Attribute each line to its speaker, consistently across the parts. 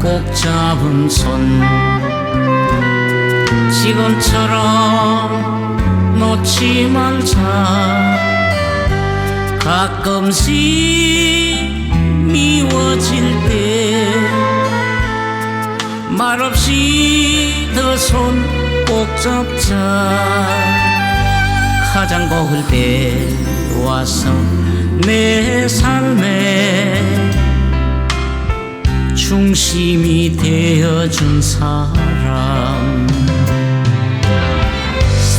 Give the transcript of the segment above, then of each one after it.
Speaker 1: 꼭 잡은 손. 지금처럼 놓지 말자. 가끔씩 미워질 때 말없이 더 손 꼭 잡자. 가장 고울 때 와서 내 삶에 중심이 되어준 사람.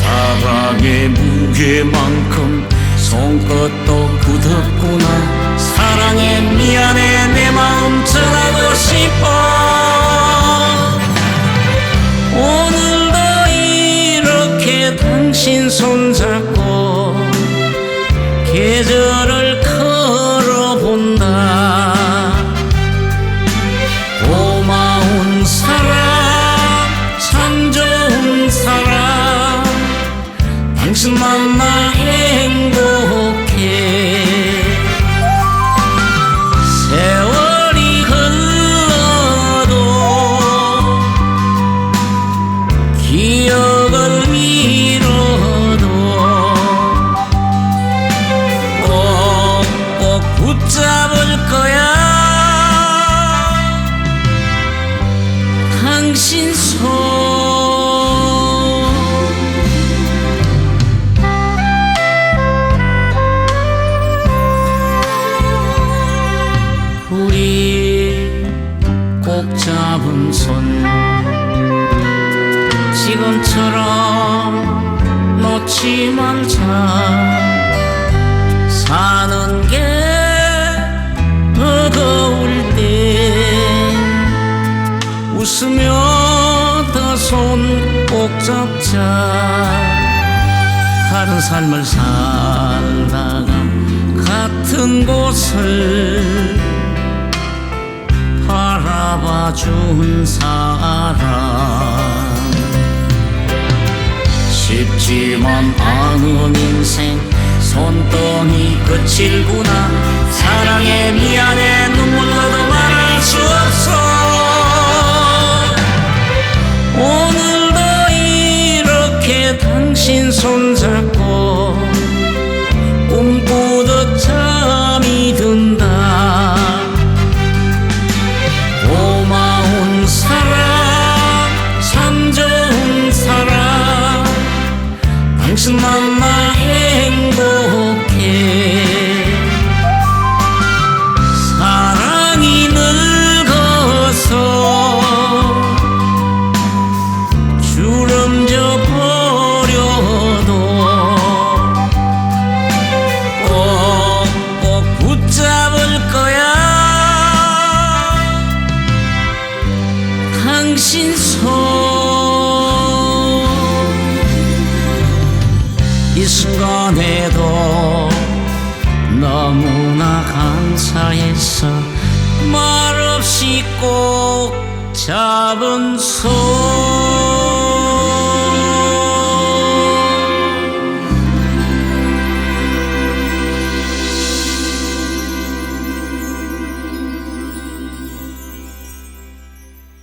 Speaker 1: 사랑의 무게만큼 손끝도 굳었구나. 사랑에 미안해 내 마음 전하고 싶어. 오늘도 이렇게 당신 손잡고 계절을 당신 손. 우리 꼭 잡은 손. 지금처럼 놓지 말자 웃으며 더손꼭 잡자. 다른 삶을 살다가 같은 곳을 바라봐 준 사람. 쉽지만 않은 인생 손등이 끝일구나. 사랑에 미안해 당신 손잡고 당신 손이 순간에도 너무나 감사해서 말없이 꼭 잡은 손